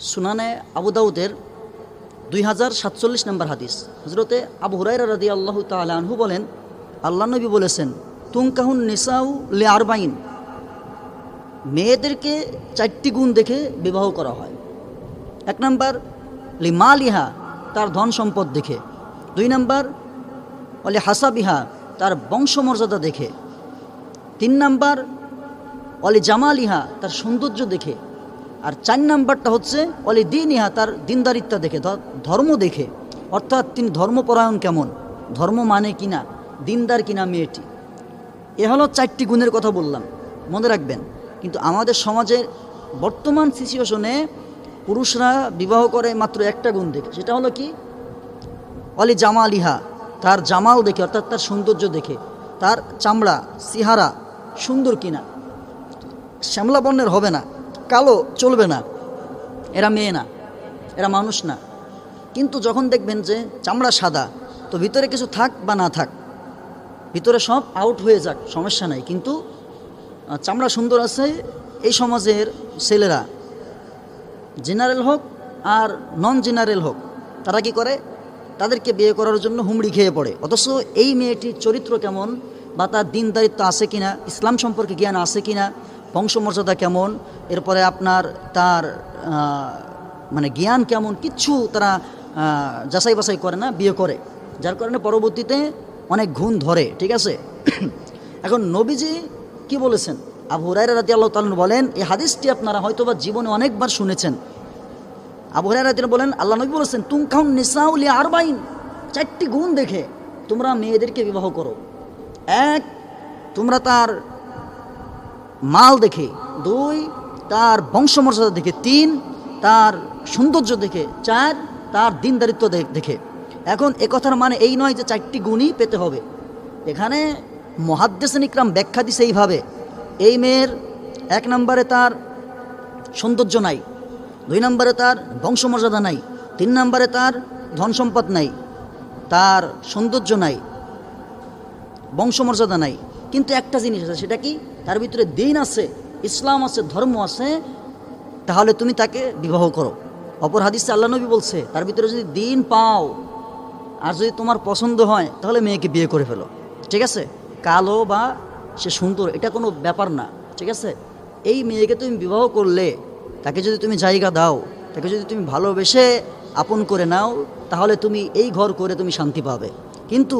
সুনানে আবু দাউদের দুই হাজার সাতচল্লিশ নম্বর হাদিস। হজরতে আবু হুরাইরা রাদি আল্লাহ তালহু বলেন আল্লাহ নবী বলেছেন তুমকাহুন নিসাউ লে আরবাইন মেয়েদেরকে চারটি গুণ দেখে বিবাহ করা হয়। এক নম্বর লি মালিহা তার ধন সম্পদ দেখে। দুই নম্বর অলি হাসাবিহা তার বংশমর্যাদা দেখে। তিন নাম্বার অলি জামালিহা তার সৌন্দর্য দেখে। আর চার নাম্বারটা হচ্ছে অলি দিন ইহা তার দিনদারিত্বা দেখে ধর্ম দেখে। অর্থাৎ তিনি ধর্মপরায়ণ কেমন? ধর্ম মানে কিনা দিনদার কিনা মেয়েটি? এ হলো চারটি গুণের কথা বললাম, মনে রাখবেন। কিন্তু আমাদের সমাজের বর্তমান সিচুয়েশনে পুরুষরা বিবাহ করে মাত্র একটা গুণ দেখে। সেটা হলো কি? অলি জামালিহা, তার জামাল দেখে, অর্থাৎ তার সৌন্দর্য দেখে। তার চামড়া, সিহারা সুন্দর কিনা? শ্যামলা বর্ণের হবে না। কালো চলবে না। এরা মেয়ে না, এরা মানুষ না। কিন্তু যখন দেখবেন যে চামড়া সাদা, তো ভিতরে কিছু থাক বা না থাক, ভিতরে সব আউট হয়ে যাক, সমস্যা নাই। কিন্তু চামড়া সুন্দর আছে এই সমাজের ছেলেরা। জেনারেল হোক আর নন জেনারেল হোক, তারা কি করে? তাদেরকে বিয়ে করার জন্য হুমড়ি খেয়ে পড়ে। অথচ এই মেয়েটির চরিত্র কেমন বা তার দিনদারিত্ব আছে কিনা, ইসলাম সম্পর্কে জ্ঞান আছে কিনা বংশমর্যাদা কেমন, এরপরে আপনার তার মানে জ্ঞান কেমন, কিচ্ছু তারা যাচাই বাছাই করে না, বিয়ে করে। যার কারণে পরবর্তীতে অনেক ঘুণ ধরে, ঠিক আছে? এখন নবীজি কি বলেছেন? আবু হুরাইরা রাদি আল্লাহ তালন বলেন, এই হাদিসটি আপনারা হয়তোবা জীবনে অনেকবার শুনেছেন। আবু হুরাইরা রাদিয়াল্লাহু বলেন, আল্লাহ নবী বলেছেন, তুম খাউন নিসাউলি আরবাইন চারটি গুণ দেখে তোমরা মেয়েদেরকে বিবাহ করো। এক, তোমরা তার মাল দেখে, দুই, তার বংশমর্যাদা দেখে, তিন, তার সৌন্দর্য দেখে, চার, তার দিনদারিত্ব দেখে। এখন এ কথার মানে এই নয় যে চারটি গুণই পেতে হবে। এখানে মহাদ্দেশন ইকরাম ব্যাখ্যা দিছে এইভাবে। এই মেয়ের এক নম্বরে তার সৌন্দর্য নাই, দুই নম্বরে তার বংশমর্যাদা নাই, তিন নম্বরে তার ধন সম্পদ নাই, তার সৌন্দর্য নাই, বংশমর্যাদা নাই। কিন্তু একটা জিনিস আছে, সেটা কি? তার ভিতরে দিন আছে, ইসলাম আছে, ধর্ম আছে, তাহলে তুমি তাকে বিবাহ করো। অপর হাদিসে আল্লাহ নবী বলছে, তার ভিতরে যদি দিন পাও আর যদি তোমার পছন্দ হয়, তাহলে মেয়েকে বিয়ে করে ফেলো। ঠিক আছে? কালো বা সে সুন্দর, এটা কোনো ব্যাপার না। ঠিক আছে? এই মেয়েকে তুমি বিবাহ করলে, তাকে যদি তুমি জায়গা দাও, তাকে যদি তুমি ভালোবেসে আপন করে নাও, তাহলে তুমি এই ঘর করে তুমি শান্তি পাবে। কিন্তু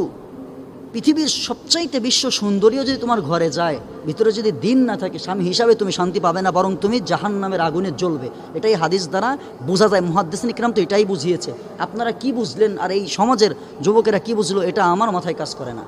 পৃথিবীর সবচাইতে বিশ্ব সুন্দরীও যদি তোমার ঘরে যায়, ভিতরে যদি দিন না থাকে, স্বামী হিসাবে তুমি শান্তি পাবে না, বরং তুমি জাহান নামের আগুনে জ্বলবে। এটাই হাদিস দ্বারা বোঝা যায়। মহাদ্দেশ ইকরাম তো এটাই বুঝিয়েছে। আপনারা কি বুঝলেন? আর এই সমাজের যুবকেরা কি বুঝলো? এটা আমার মাথায় কাজ করে না।